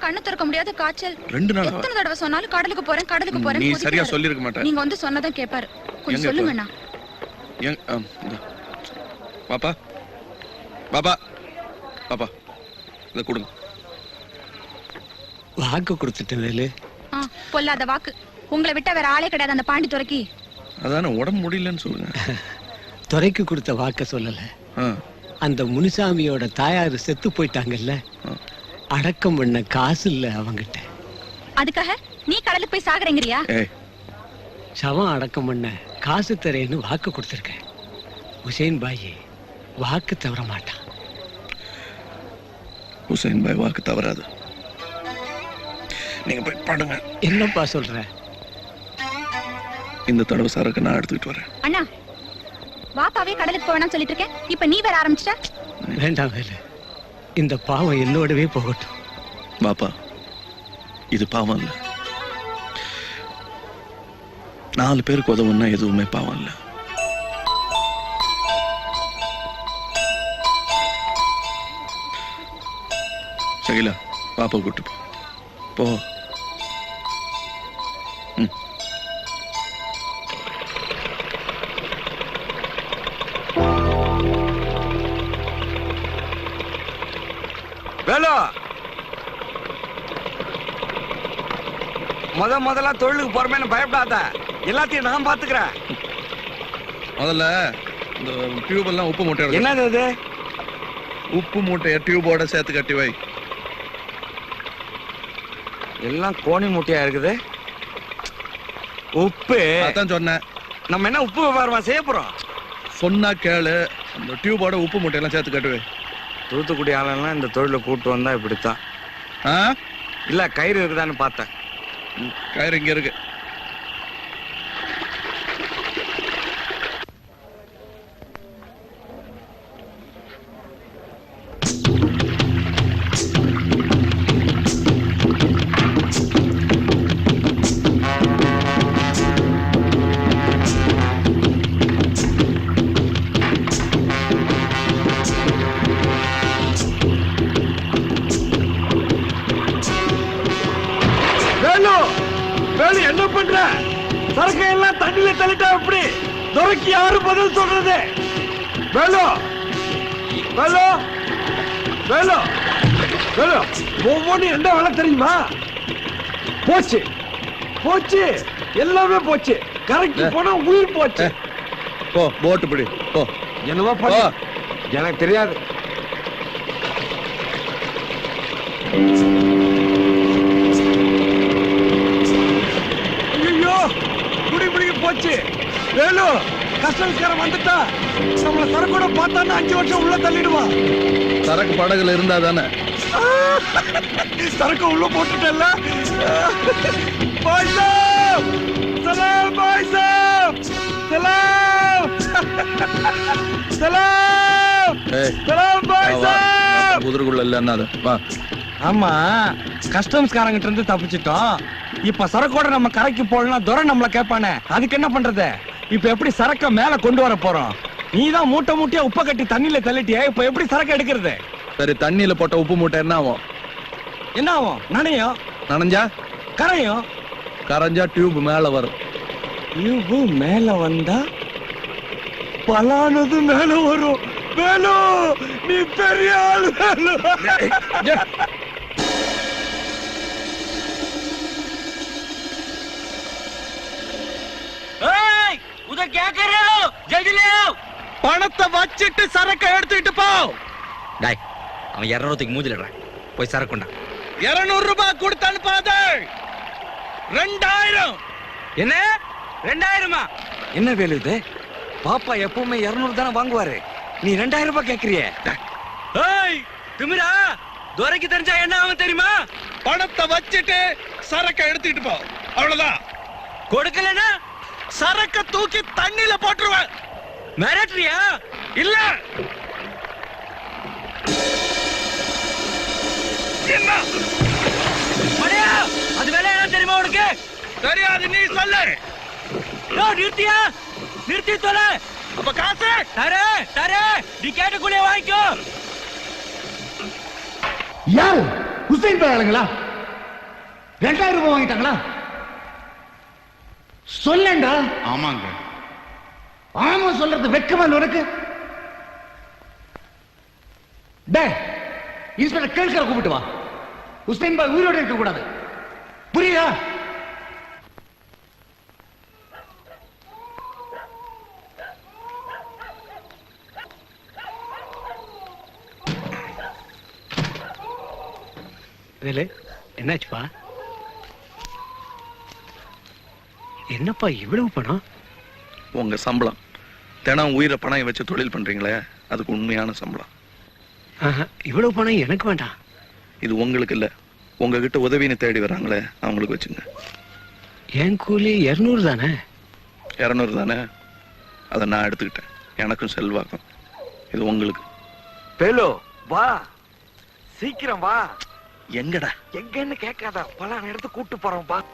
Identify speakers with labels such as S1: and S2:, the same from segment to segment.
S1: கண்ணு திறக்க முடியாத காய்ச்சல்.
S2: ரெண்டு நாளா?
S1: எத்தனை தடவை சொன்னாலும் கடலுக்கு போறேன் கடலுக்கு போறேன்
S2: நீ. சரியா சொல்லிருக்க மாட்டேன்.
S1: நீங்க வந்து சொன்னதான் கேட்பாரு கொஞ்சம்
S2: எங்க
S1: சொல்லுங்கண்ணா.
S2: பாப்பா. பாப்பா. பாப்பா. இதை கொடுங்க.
S3: வாக்கு கொடுத்துட்டேன் வேலு.
S1: ஆ, பொல்லாத வாக்கு. உங்களை விட்டா வேற ஆளே கிடையாது அந்த பாண்டி துறைக்கு.
S2: அதானே உடம்பு முடியலன்னு சொல்லுங்க.
S3: துறைக்கு கொடுத்த வாக்க சொல்லல. அந்த முனுசாமியோட தாயார் செத்து போயிட்டாங்கல்ல. அடக்கம் பண்ண காசு இல்ல அவங்கிட்ட.
S1: அதுக்காக நீ கடலுக்கு போய் சாகுறேங்கிறியா?
S3: சவம் அடக்கம் பண்ண காசு தரேன்னு வாக்கு கொடுத்துருக்கேன். ஹுசேன் பாய் வாக்கு தவற மாட்டான்.
S2: ஹுசைன் பாய் வாக்கு தவறாது. நீங்க போய் பாடுங்க.
S3: என்னப்பா சொல்ற?
S2: இந்த தடவை சரக்கு நான் எடுத்துக்கிட்டு வரேன்.
S1: அண்ணா வாப்பாவே கடலுக்கு போவேணாம்னு சொல்லிட்டு இருக்கேன். இப்ப நீ வேற ஆரம்பிச்சிட்ட?
S3: வேண்டாம் வேலு. இந்த பாவம் என்னோடவே போகட்டும்.
S2: பாப்பா இது பாவம் இல்லை நாலு பேருக்கு உதவுன்னா எதுவுமே பாவம் இல்ல சகிலா பாப்பா கூட்டு போ.
S4: முத முதல்ல தொழிலுக்கு போறமேன்னு பயப்படாத. எல்லாத்தையும் நான் பாத்துக்கிறேன்.
S2: முதல்ல இந்த டியூப் எல்லாம் உப்பு மூட்டை
S4: என்னது இது
S2: உப்பு மூட்டைய டியூபோட சேர்த்து கட்டி வை.
S4: எல்லாம் கோணி மூட்டையா இருக்குது? உப்பு.
S2: அதான் சொன்னேன்.
S4: நம்ம என்ன உப்பு வியாபாரமா செய்ய போறோம்?
S2: சொன்னா கேளு. அந்த டியூபோட உப்பு மூட்டையெல்லாம் சேர்த்து கட்டு வை.
S4: தூத்துக்குடி ஆளெல்லாம் இந்த தொழிலை கூட்டு வந்தா இப்படித்தான்.
S2: ஆ?
S4: இல்ல கயிறு இருக்குதான்னு பார்த்தேன்.
S2: கயிறு இங்கே இருக்கு.
S4: என்ன பண்ற? சரக்கு எல்லாம் தண்ணியில தள்ளிட்டா எப்படி? துறைக்கு யாரு பதில் சொல்றது? வேலு வேலு வேலு வேலு ஒவ்வொன்றும் என்ன வேலை தெரியுமா? போச்சு போச்சு எல்லாமே போச்சு. கரைக்கு போனா உயிர் போச்சு.
S2: போ போட்டு பிடி போ.
S4: என்னவோ பண்ணு. எனக்கு தெரியாது. போச்சு வேலு கஸ்டம்ஸ்காரன் வந்துட்டா. நம்மள சரக்கோட பார்த்தான்னா அஞ்சு வருஷம் உள்ள தள்ளிடுவான்
S2: சரக்கு படகுல இருந்தா தானே?
S4: சரக்கு உள்ள போட்டுட்டல பாய் சாப் சலாம் பாய் சாப் சலாம் சலாம் சலாம் பாய் சாப்
S2: குதிரைக்குள்ள இல்லைன்னா வா.
S4: ஆமா கஸ்டம்ஸ்காரங்கிட்ட இருந்து தப்பிச்சிட்டோம். இப்ப சரக்கோட நம்ம கரைக்கு போடலாம் துரை நம்மள கேட்பானே? அதுக்கு என்ன பண்றது? இப்ப எப்படி சரக்க மேல கொண்டு வர போறோம்? நீ தான் மூட்டை மூட்டையா உப்ப கட்டி தண்ணியில தள்ளிட்டியே? இப்ப எப்படி சரக்கு எடுக்கிறது?
S2: சரி தண்ணியில போட்ட உப்பு மூட்டை என்ன ஆகும்?
S4: என்ன ஆகும்? நனையும்.
S2: நனைஞ்சா?
S4: கரையும்.
S2: கரைஞ்சா டியூப் மேல வரும்.
S4: இவு மேல வந்தா பலானது மேல வரும். வேலு நீ பெரிய ஆள் வேலு.
S5: उधर क्या कर रहे हो जल्दी ले आओ
S4: பணத்தை வச்சிட்டு சரக்க எடுத்துக்கிட்டு போ
S5: டாய் அவன் இரநூறுக்கு மூஞ்சிலடுறான் போய் சரக்குண்டா
S4: இருநூறு ரூபாய் கொடுத்து அனுப்பாத ரெண்டாயிரம்
S5: என்ன ரெண்டாயிரமா
S4: என்ன வேலு இது பாப்பா எப்பவுமே இருநூறு தானே வாங்குவாரு நீ ரெண்டாயிரம் ரூபாய் கேக்குறிய
S5: ஏய் திமிரா துரைக்கு தெரிஞ்சா என்ன ஆகும் தெரியுமா
S2: பணத்தை வச்சிட்டு சரக்க எடுத்துக்கிட்டு போ அவ்வளவுதான்
S5: கொடுக்கலனா
S2: சரக்க தூக்கி தண்ணியில போட்டுருவேன்.
S5: மிரட்டுறியா?
S2: இல்ல. என்ன?
S5: மணியா அது வேலை என்ன தெரியுமா உனக்கு?
S2: தெரியாது நீ சொல்லு.
S5: நிறுத்தியா? நிறுத்தி தொலை.
S2: அப்ப காசு?
S5: தரே தரே. நீ கேட்ட கூலிய வாங்கிக்கோ
S6: யாரு? ஹுசைன் பேர் ஆளுங்களா ரெண்டாயிரம் ரூபாய் வாங்கிட்டாங்களா? சொல்லேன்டா
S7: ஆமாங்க.
S6: ஆமா சொல்றது வெக்கமா உனக்கு? டே இன்ஸ்பெக்டர் கேள்கிற கூப்பிட்டு வா. உஸ்மைன் பாய் உயிரோட இருக்க கூடாது. புரியுதா?
S3: வேலு என்னாச்சுப்பா? என்னப்பா இவ்வளவு பணம்?
S2: உங்க சம்பளம். தினம் உயிரை பணம் வச்சு தொழில் பண்றீங்களே அதுக்கு உண்மையான சம்பளம்.
S3: ஆஹா, இவ்வளவு பணம் எனக்கு வேண்டாம்.
S2: இது உங்களுக்கு இல்ல. உங்ககிட்ட உதவின்னு தேடி வராங்களே அவங்களுக்கு வச்சுங்க.
S3: என் கூலி இருநூறு தானே?
S2: இரநூறு தானே? அதை நான் எடுத்துக்கிட்டேன். எனக்கும் செல்வாக்கும். இது உங்களுக்கு.
S4: பேலோ வா. சீக்கிரம் வா.
S2: எங்கடா?
S4: எங்கன்னு கேட்காத. பல இடத்துக்கு கூட்டு போறோம் பா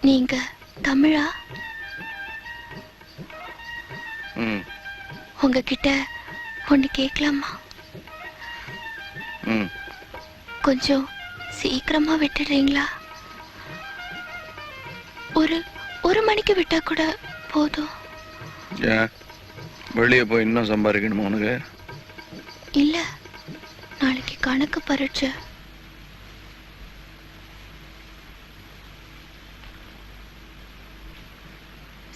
S8: நீங்க தமிழா? உங்ககிட்ட ஒண்ணு கேட்கலாமா கொஞ்சம் சீக்கிரமா விட்டுடுறீங்களா? ஒரு ஒரு மணிக்கு விட்டா கூட போதும்.
S2: வெளியே போய் இன்னும் சம்பாதிக்கணுமா உனக்கு?
S8: இல்ல. நாளைக்கு கணக்கு பரீட்சை.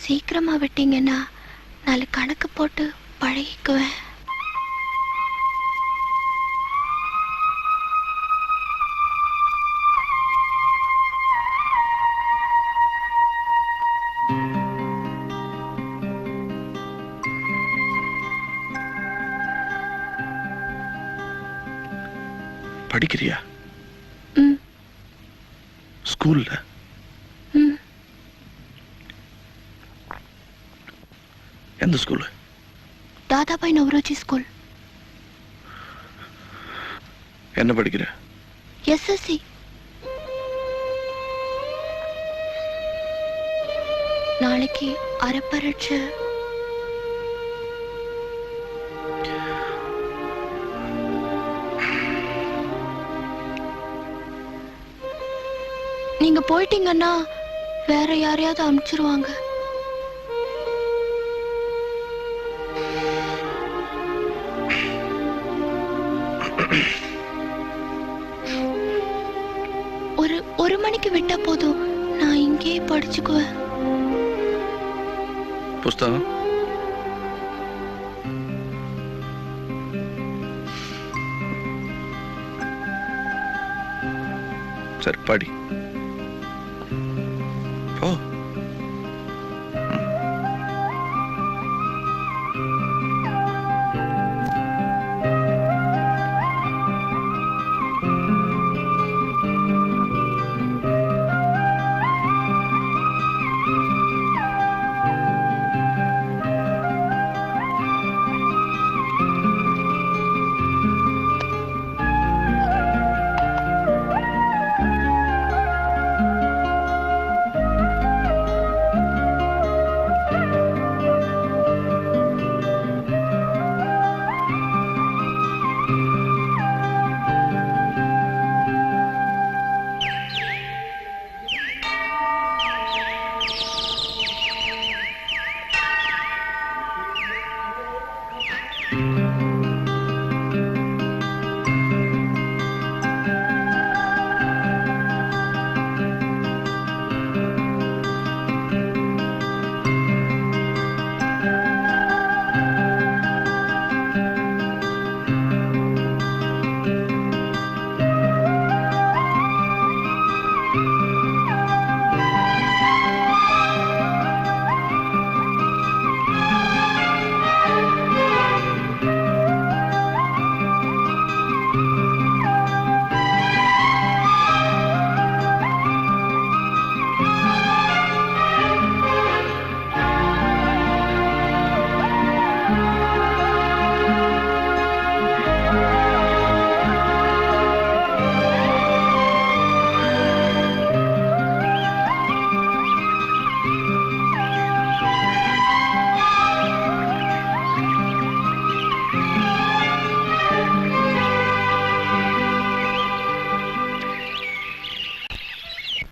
S8: சீக்கிரமா விட்டீங்கன்னா நாளை கணக்கு போட்டு பழகிக்குவேன்.
S2: படிக்கிறியா? ஸ்கூல்ல? எந்த ஸ்கூலு
S8: தாதாபாய் நவரோஜி ஸ்கூல்
S2: என்ன படிக்கிற?
S8: எஸ்எஸ்சி நாளைக்கு அரைப்பரீட்சை நீங்க போயிட்டீங்கன்னா வேற யாரையாவது அனுப்பிச்சிருவாங்க. மணிக்கு விட்டா போதும். நான் இங்கேயே படிச்சுக்குவேன்.
S2: புஸ்தகம். சரி படி.